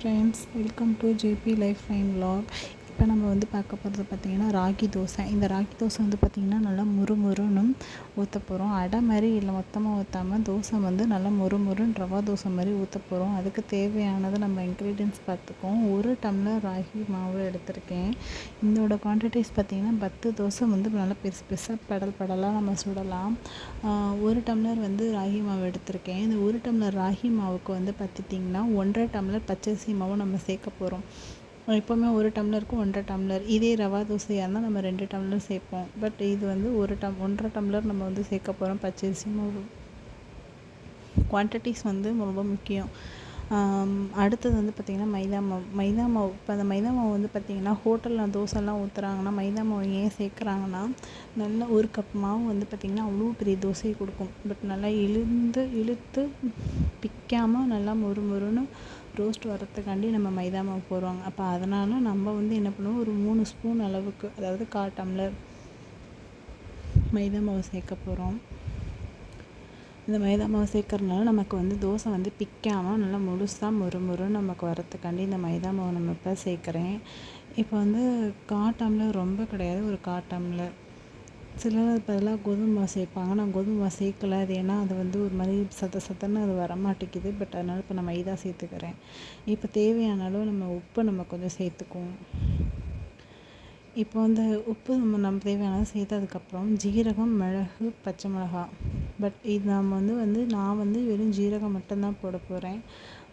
Friends, welcome to JP Lifeline Vlog. இப்போ நம்ம வந்து பார்க்க போகிறது பார்த்திங்கன்னா ராகி தோசை இந்த ராகி தோசை வந்து பார்த்திங்கன்னா நல்லா முறுமுறுன்னு ஊற்ற போகிறோம் அடை மாதிரி இல்லை மொத்தமாக ஊற்றாமல் தோசை வந்து நல்லா முறுமுறுன்னு ரவா தோசை மாதிரி ஊற்ற போகிறோம் அதுக்கு தேவையானது நம்ம இன்க்ரீடியன்ஸ் பார்த்துக்கோம் ஒரு டம்ளர் ராகி மாவு எடுத்திருக்கேன் இதோட குவான்டிட்டிஸ் பார்த்திங்கன்னா பத்து தோசை வந்து நல்லா பெருசு பெருசாக படல் படலாக நம்ம சுடலாம் ஒரு டம்ளர் வந்து ராகி மாவு எடுத்திருக்கேன் இந்த ஒரு டம்ளர் ராகி மாவுக்கு வந்து பார்த்துட்டிங்கன்னா ஒன்றரை டம்ளர் பச்சரிசி மாவும் நம்ம சேர்க்க போகிறோம் எப்போவுமே ஒரு டம்ளருக்கும் ஒன்றரை டம்ளர் இதே ரவா தோசையாக இருந்தால் நம்ம ரெண்டு டம்ளர் சேர்ப்போம் பட் இது வந்து ஒரு டம் ஒன்றரை டம்ளர் நம்ம வந்து சேர்க்க போகிறோம் பச்சரிசி மாவு குவான்டிட்டிஸ் வந்து ரொம்ப முக்கியம் அடுத்தது வந்து பார்த்திங்கன்னா மைதா மாவு மைதா மாவு இப்போ அந்த மைதா மாவு வந்து பார்த்திங்கன்னா ஹோட்டலில் தோசைலாம் ஊற்றுறாங்கன்னா மைதா மாவு ஏன் சேர்க்குறாங்கன்னா நல்ல ஒரு கப் மாவு வந்து பார்த்திங்கன்னா அவ்வளோ பெரிய தோசையை கொடுக்கும் பட் நல்லா இழுந்து இழுத்து பிக்காமல் நல்லா மொறு மொறுன்னு ரோஸ்ட் வரத்துக்காண்டி நம்ம மைதா மாவு போடுவாங்க அப்போ அதனால் நம்ம வந்து என்ன பண்ணுவோம் ஒரு மூணு ஸ்பூன் அளவுக்கு அதாவது கால் டம்ளர் மைதா மாவு சேர்க்க போகிறோம் இந்த மைதா மாவு சேர்க்கறதுனால நமக்கு வந்து தோசை வந்து பிக்காமல் நல்லா முழுசாக மொறு மொறுன்னு நமக்கு வரத்துக்காண்டி இந்த மைதா மாவு நம்ம இப்போ சேர்க்குறேன் இப்போ வந்து காட்டாமில் ரொம்ப கிடையாது ஒரு காட்டாமில் சிலர் பதிலாக கோதுமை மாவு சேர்ப்பாங்க நான் கோதுமை மாவு சேர்க்கல அது ஏன்னா அது வந்து ஒரு மாதிரி சத்த சத்தன்னு அது வர மாட்டேங்குது பட் அதனால் இப்போ நான் மைதா சேர்த்துக்கிறேன் இப்போ தேவையான அளவு நம்ம உப்பு நம்ம கொஞ்சம் சேர்த்துக்குவோம் இப்போ வந்து உப்பு நம்ம நம்ம தேவையானது சேர்த்ததுக்கப்புறம் ஜீரகம் மிளகு பச்சை மிளகாய் பட் இது நாம் வந்து வந்து நான் வந்து வெறும் ஜீரகம் மட்டும்தான் போட போகிறேன்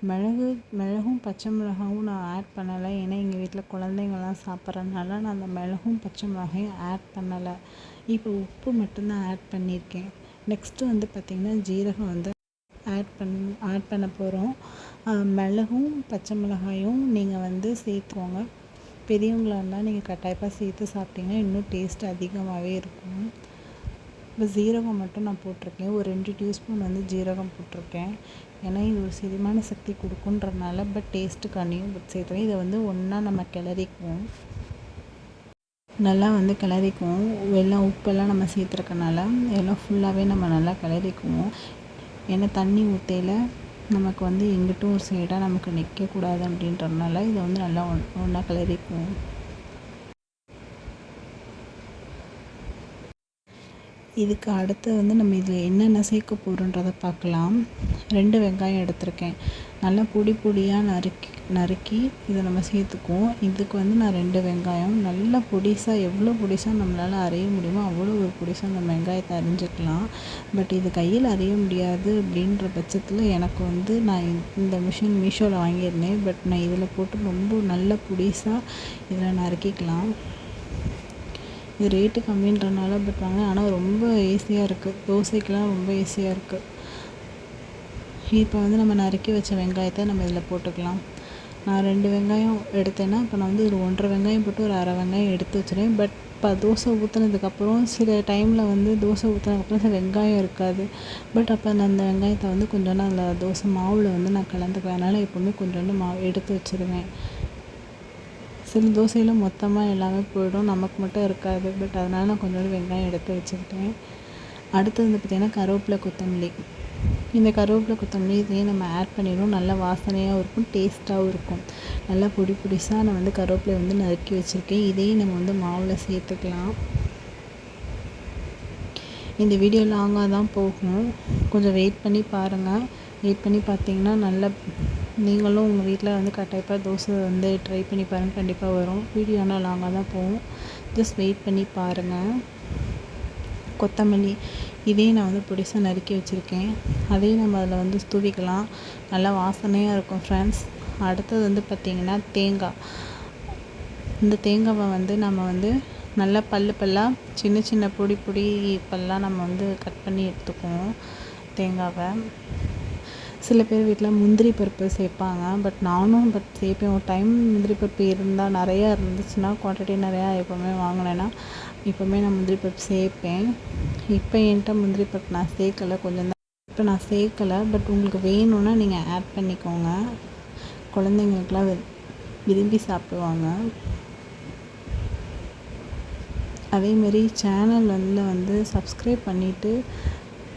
மிளகு மிளகும் பச்சை மிளகாவும் நான் ஆட் பண்ணலை ஏன்னா எங்கள் வீட்டில் குழந்தைங்கள்லாம் சாப்பிட்றதுனால நான் அந்த மிளகும் பச்சை மிளகாயும் ஆட் பண்ணலை இப்போ உப்பு மட்டும்தான் ஆட் பண்ணியிருக்கேன் நெக்ஸ்ட்டு வந்து பார்த்திங்கன்னா ஜீரகம் வந்து ஆட் பண் ஆட் பண்ண போகிறோம் மிளகும் பச்சை மிளகாயும் நீங்கள் வந்து சேர்த்துக்கோங்க பெரியவங்களாக இருந்தால் நீங்கள் கட்டாயப்பாக சேர்த்து சாப்பிட்டிங்கன்னா இன்னும் டேஸ்ட் அதிகமாகவே இருக்கும் இப்போ ஜீரகம் மட்டும் நான் போட்டிருக்கேன் ஒரு ரெண்டு டியூஸ்பூன் வந்து ஜீரகம் போட்டிருக்கேன் ஏன்னா இது ஒரு செரிமான சக்தி கொடுக்குன்றனால பட் டேஸ்ட்டுக்காண்டியும் பட் சேர்த்துறேன் இதை வந்து ஒன்றா நம்ம கிளறிக்குவோம் நல்லா வந்து கிளறிக்குவோம் எல்லாம் உப்பெல்லாம் நம்ம சேர்த்துருக்கனால எல்லாம் ஃபுல்லாகவே நம்ம நல்லா கிளறிக்குவோம் ஏன்னா தண்ணி ஊற்றையில் நமக்கு வந்து எங்கிட்டும் ஒரு சைடாக நமக்கு நிற்கக்கூடாது அப்படின்றதுனால இதை வந்து நல்லா ஒன் ஒன்றா கிளறிக்குவோம் இதுக்கு அடுத்து வந்து நம்ம இதில் என்னென்ன சேர்க்க போகிறோன்றதை பார்க்கலாம் ரெண்டு வெங்காயம் எடுத்திருக்கேன் நல்லா பொடி பொடியாக நறுக்கி நறுக்கி இதை நம்ம சேர்த்துக்குவோம் இதுக்கு வந்து நான் ரெண்டு வெங்காயம் நல்ல பொடிசாக எவ்வளோ பொடிசாக நம்மளால் அறைய முடியுமோ அவ்வளோ ஒரு பொடிசாக நம்ம வெங்காயத்தை அறிஞ்சிக்கலாம் பட் இது கையில் அறைய முடியாது அப்படின்ற பட்சத்தில் எனக்கு வந்து நான் இந்த மிஷின் மீஷோவில் வாங்கியிருந்தேன் பட் நான் இதில் போட்டு ரொம்ப நல்ல பொடிசாக இதில் நறுக்கிக்கலாம் இது ரேட்டு கம்மின்றனால பட் வாங்கினேன் ஆனால் ரொம்ப ஈஸியாக இருக்குது தோசைக்கெலாம் ரொம்ப ஈஸியாக இருக்குது இப்போ வந்து நம்ம நறுக்கி வச்ச வெங்காயத்தை நம்ம இதில் போட்டுக்கலாம் நான் ரெண்டு வெங்காயம் எடுத்தேன்னா இப்போ நான் வந்து ஒரு ஒன்றரை வெங்காயம் போட்டு ஒரு அரை வெங்காயம் எடுத்து வச்சுருவேன் பட் இப்போ தோசை ஊற்றுனதுக்கப்புறம் சில டைமில் வந்து தோசை ஊற்றுனதுக்கப்புறம் சில வெங்காயம் இருக்காது பட் அப்போ நான் அந்த வெங்காயத்தை வந்து கொஞ்சோண்டு அந்த தோசை மாவில் வந்து நான் கலந்துக்குவேன் அதனால் எப்போவுமே கொஞ்சோண்டு மாவு எடுத்து வச்சுருவேன் சில தோசையில் மொத்தமாக எல்லாமே போயிடும் நமக்கு மட்டும் இருக்காது பட் அதனால் நான் கொஞ்சோண்டு வெங்காயம் எடுத்து வச்சுக்கிட்டேன் அடுத்தது வந்து பார்த்திங்கன்னா கருவேப்பிலை கொத்தமல்லி இந்த கருவேப்பிலை கொத்தமல்லி இதையும் நம்ம ஆட் பண்ணிடும் நல்லா வாசனையாகவும் இருக்கும் டேஸ்ட்டாகவும் இருக்கும் நல்லா பொடி பொடிசாக நான் வந்து கருவேப்பிலை வந்து நறுக்கி வச்சுருக்கேன் இதையும் நம்ம வந்து மாவில் சேர்த்துக்கலாம் இந்த வீடியோ லாங்காக தான் போகும் கொஞ்சம் வெயிட் பண்ணி பாருங்கள் வெயிட் பண்ணி பார்த்தீங்கன்னா நல்லா நீங்களும் உங்கள் வீட்டில் வந்து கட்டாயப்பாக தோசை வந்து ட்ரை பண்ணி பாருங்கள் கண்டிப்பாக வரும் வீடியோனால் நாங்கள் லாங்காக தான் போகும் ஜஸ்ட் வெயிட் பண்ணி பாருங்கள் கொத்தமல்லி இதையும் நான் வந்து பிடிச்சாக நறுக்கி வச்சுருக்கேன் அதையும் நம்ம அதில் வந்து தூவிக்கலாம் நல்லா வாசனையாக இருக்கும் ஃப்ரெண்ட்ஸ் அடுத்தது வந்து பார்த்திங்கன்னா தேங்காய் இந்த தேங்காவை வந்து நம்ம வந்து நல்லா பல்லு பல்லாக சின்ன சின்ன பொடி பொடி பல்லாக நம்ம வந்து கட் பண்ணி எடுத்துக்குவோம் தேங்காவை சில பேர் வீட்டில் முந்திரி பருப்பு சேர்ப்பாங்க பட் நானும் பட் சேர்ப்பேன் ஒரு டைம் முந்திரி பருப்பு இருந்தால் நிறையா இருந்துச்சுன்னா குவான்டிட்டி நிறையா எப்போவுமே வாங்கினேன்னா எப்போவுமே நான் முந்திரி பருப்பு சேர்ப்பேன் இப்போ என்கிட்ட முந்திரி பருப்பு நான் சேர்க்கலை கொஞ்சம் தான் இப்போ நான் சேர்க்கலை பட் உங்களுக்கு வேணும்னா நீங்கள் ஆட் பண்ணிக்கோங்க குழந்தைங்களுக்குலாம் விரும்பி சாப்பிடுவாங்க அதேமாரி சேனல் வந்து வந்து சப்ஸ்கிரைப் பண்ணிவிட்டு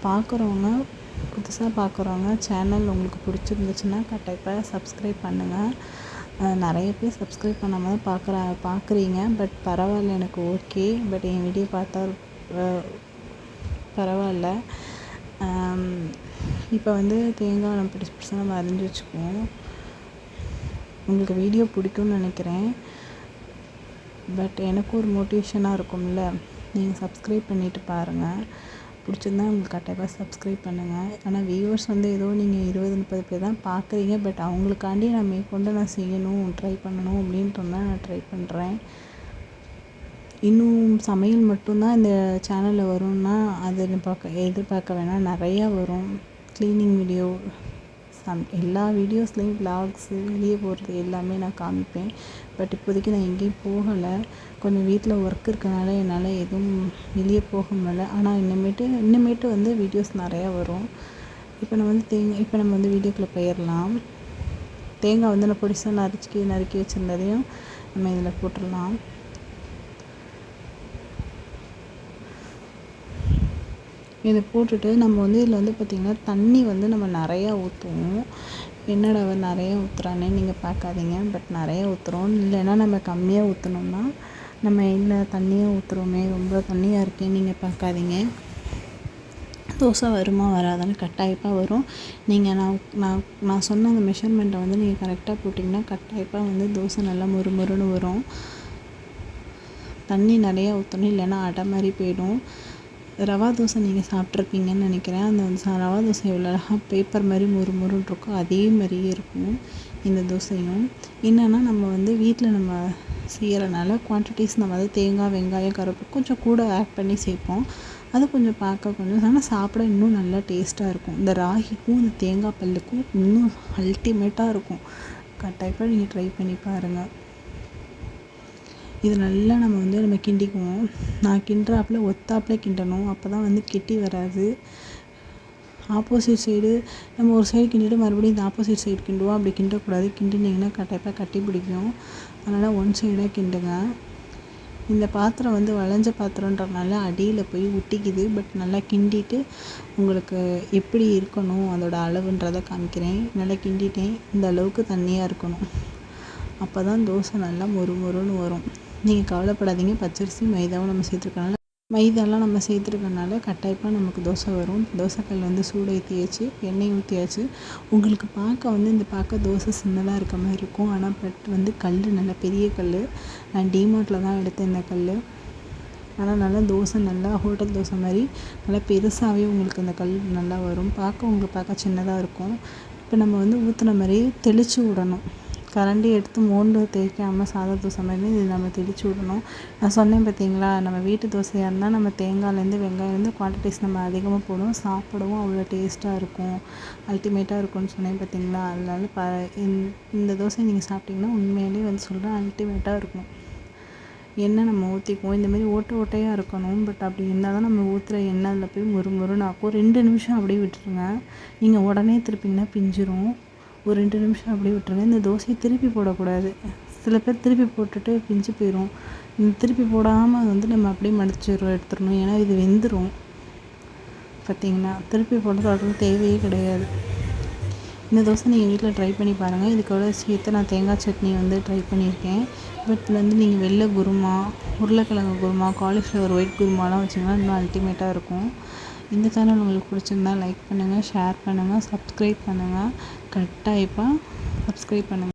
பார்க்குறவங்க புதுசாக பார்க்குறவங்க சேனல் உங்களுக்கு பிடிச்சிருந்துச்சுன்னா கட்டாயப்பாக சப்ஸ்கிரைப் பண்ணுங்கள் நிறைய பேர் சப்ஸ்கிரைப் பண்ணாமல் தான் பார்க்குறீங்க பட் பரவாயில்ல எனக்கு ஓகே பட் என் வீடியோ பார்த்தா பரவாயில்ல இப்போ வந்து தேங்காய் நம்ம பிடிச்சி பிடிச்ச நம்ம அறிஞ்சு வச்சுக்குவோம் உங்களுக்கு வீடியோ பிடிக்கும்னு நினைக்கிறேன் பட் எனக்கும் ஒரு மோட்டிவேஷனாக இருக்கும்ல நீங்கள் சப்ஸ்கிரைப் பண்ணிவிட்டு பாருங்கள் பிடிச்சிருந்தா உங்களுக்கு கட்டாயமாக சப்ஸ்கிரைப் பண்ணுங்கள் ஆனால் வியூவர்ஸ் வந்து ஏதோ நீங்கள் இருபது முப்பது பேர் தான் பார்க்குறீங்க பட் அவங்களுக்காண்டி நான் மேற்கொண்டு நான் செய்யணும் ட்ரை பண்ணணும் தான் நான் ட்ரை பண்ணுறேன் இன்னும் சமையல் மட்டும்தான் இந்த சேனலில் வரும்னா அது பார்க்க எதிர்பார்க்க வேணாம் நிறையா வரும் க்ளீனிங் வீடியோ சம் எல்லா வீடியோஸ்லேயும் விலாக்ஸு வெளியே போகிறது எல்லாமே நான் காமிப்பேன் பட் இப்போதைக்கு நான் எங்கேயும் போகலை கொஞ்சம் வீட்டில் ஒர்க் இருக்கனால என்னால் எதுவும் வெளியே போக முடியல ஆனால் இன்னமேட்டு இன்னமேட்டு வந்து வீடியோஸ் நிறையா வரும் இப்போ நம்ம வந்து தேங்காய் இப்போ நம்ம வந்து வீடியோக்குள்ளே போயிடலாம் தேங்காய் வந்து நான் பொடிசாக நறுச்சிக்கி நறுக்கி வச்சுருந்ததையும் நம்ம இதில் போட்டுடலாம் இதை போட்டுட்டு நம்ம வந்து இதில் வந்து பார்த்திங்கன்னா தண்ணி வந்து நம்ம நிறையா ஊற்றுவோம் என்னடா அவர் நிறையா ஊற்றுறானே நீங்கள் பார்க்காதீங்க பட் நிறையா ஊற்றுறோம் இல்லைன்னா நம்ம கம்மியாக ஊற்றுனோம்னா நம்ம என்ன தண்ணியாக ஊற்றுறோமே ரொம்ப தண்ணியாக இருக்கேன் நீங்கள் பார்க்காதீங்க தோசை வருமா வராதான்னு கட்டாயப்பாக வரும் நீங்கள் நான் நான் நான் சொன்ன அந்த மெஷர்மெண்ட்டை வந்து நீங்கள் கரெக்டாக போட்டிங்கன்னா கட்டாயப்பாக வந்து தோசை நல்லா மொறு மொறுன்னு வரும் தண்ணி நிறையா ஊற்றணும் இல்லைன்னா அடை மாதிரி போயிடும் ரவா தோசை நீங்கள் சாப்பிட்ருப்பீங்கன்னு நினைக்கிறேன் அந்த ரவா தோசை எவ்வளோ அழகாக பேப்பர் மாதிரி முறு முறுன்னு இருக்கோ அதே மாதிரியே இருக்கும் இந்த தோசையும் என்னென்னா நம்ம வந்து வீட்டில் நம்ம செய்கிறனால குவான்டிட்டிஸ் நம்ம வந்து தேங்காய் வெங்காயம் கருப்பு கொஞ்சம் கூட ஆட் பண்ணி சேர்ப்போம் அது கொஞ்சம் பார்க்க கொஞ்சம் ஆனால் சாப்பிட இன்னும் நல்லா டேஸ்ட்டாக இருக்கும் இந்த ராகிக்கும் இந்த தேங்காய் பல்லுக்கும் இன்னும் அல்டிமேட்டாக இருக்கும் கட்டாயப்பாக நீங்கள் ட்ரை பண்ணி பாருங்கள் இது நல்லா நம்ம வந்து நம்ம கிண்டிக்குவோம் நான் கிண்டுறாப்புல ஒத்தாப்புல கிண்டணும் அப்போ தான் வந்து கெட்டி வராது ஆப்போசிட் சைடு நம்ம ஒரு சைடு கிண்டிட்டு மறுபடியும் இந்த ஆப்போசிட் சைடு கிண்டுவோம் அப்படி கிண்டக்கூடாது கிண்டினீங்கன்னா கட்டப்பாக கட்டி பிடிக்கும் அதனால் ஒன் சைடாக கிண்டுங்க இந்த பாத்திரம் வந்து வளைஞ்ச பாத்திரன்றதுனால அடியில் போய் ஒட்டிக்குது பட் நல்லா கிண்டிட்டு உங்களுக்கு எப்படி இருக்கணும் அதோடய அளவுன்றதை காமிக்கிறேன் நல்லா கிண்டிட்டேன் இந்த அளவுக்கு தண்ணியாக இருக்கணும் அப்போ தான் தோசை நல்லா மொறு மொறுன்னு வரும் நீங்கள் கவலைப்படாதீங்க பச்சரிசி மைதாவும் நம்ம சேர்த்துருக்கனால மைதாலாம் நம்ம சேர்த்துருக்கனால கட்டாயப்பாக நமக்கு தோசை வரும் தோசைக்கல் வந்து சூடு ஊற்றியாச்சு எண்ணெய் ஊற்றியாச்சு உங்களுக்கு பார்க்க வந்து இந்த பார்க்க தோசை சின்னதாக இருக்க மாதிரி இருக்கும் ஆனால் பட் வந்து கல் நல்லா பெரிய கல் நான் டிமார்ட்டில் தான் எடுத்தேன் இந்த கல் ஆனால் நல்லா தோசை நல்லா ஹோட்டல் தோசை மாதிரி நல்லா பெருசாகவே உங்களுக்கு அந்த கல் நல்லா வரும் பார்க்க உங்களுக்கு பார்க்க சின்னதாக இருக்கும் இப்போ நம்ம வந்து ஊற்றுன மாதிரியே தெளித்து விடணும் கரண்டி எடுத்து மோண்டு தேய்க்காமல் சாதா தோசை மாதிரி இது நம்ம தெளிச்சு விடணும் நான் சொன்னேன் பார்த்தீங்களா நம்ம வீட்டு தோசையாக இருந்தால் நம்ம தேங்காய்லேருந்து வெங்காயம்லேருந்து குவான்டிட்டிஸ் நம்ம அதிகமாக போடுவோம் சாப்பிடவும் அவ்வளோ டேஸ்ட்டாக இருக்கும் அல்டிமேட்டாக இருக்கும்னு சொன்னேன் பார்த்தீங்களா அதனால் ப இந்த தோசையை நீங்கள் சாப்பிட்டிங்கன்னா உண்மையிலேயே வந்து சொல்கிறேன் அல்டிமேட்டாக இருக்கும் எண்ணெய் நம்ம ஊற்றிக்குவோம் இந்தமாரி ஓட்டை ஓட்டையாக இருக்கணும் பட் அப்படி இருந்தால் தான் நம்ம ஊற்றுற எண்ணெய் அதில் போய் முறு முறுன்னு ஆக்கும் ரெண்டு நிமிஷம் அப்படியே விட்டுருங்க நீங்கள் உடனே திருப்பிங்கன்னா பிஞ்சிரும் ஒரு ரெண்டு நிமிஷம் அப்படியே விட்டுருங்க இந்த தோசையை திருப்பி போடக்கூடாது சில பேர் திருப்பி போட்டுட்டு பிஞ்சு போயிடும் திருப்பி போடாமல் வந்து நம்ம அப்படியே மடிச்சு எடுத்துடணும் ஏன்னா இது வெந்துடும் பார்த்திங்கன்னா திருப்பி போடுறது தேவையே கிடையாது இந்த தோசை நீங்கள் வீட்டில் ட்ரை பண்ணி பாருங்கள் இதுக்கோட சேர்த்து நான் தேங்காய் சட்னி வந்து ட்ரை பண்ணியிருக்கேன் பட் வந்து நீங்கள் வெள்ளை குருமா உருளைக்கிழங்கு குருமா காலிஃப்ளவர் ஒயிட் குருமாலாம் வச்சிங்கன்னா இன்னும் அல்டிமேட்டாக இருக்கும் இந்த சேனல் உங்களுக்கு பிடிச்சிருந்தா லைக் பண்ணுங்கள் ஷேர் பண்ணுங்கள் சப்ஸ்கிரைப் பண்ணுங்கள் கட்டாயப்பாக சப்ஸ்கிரைப் பண்ணுங்கள்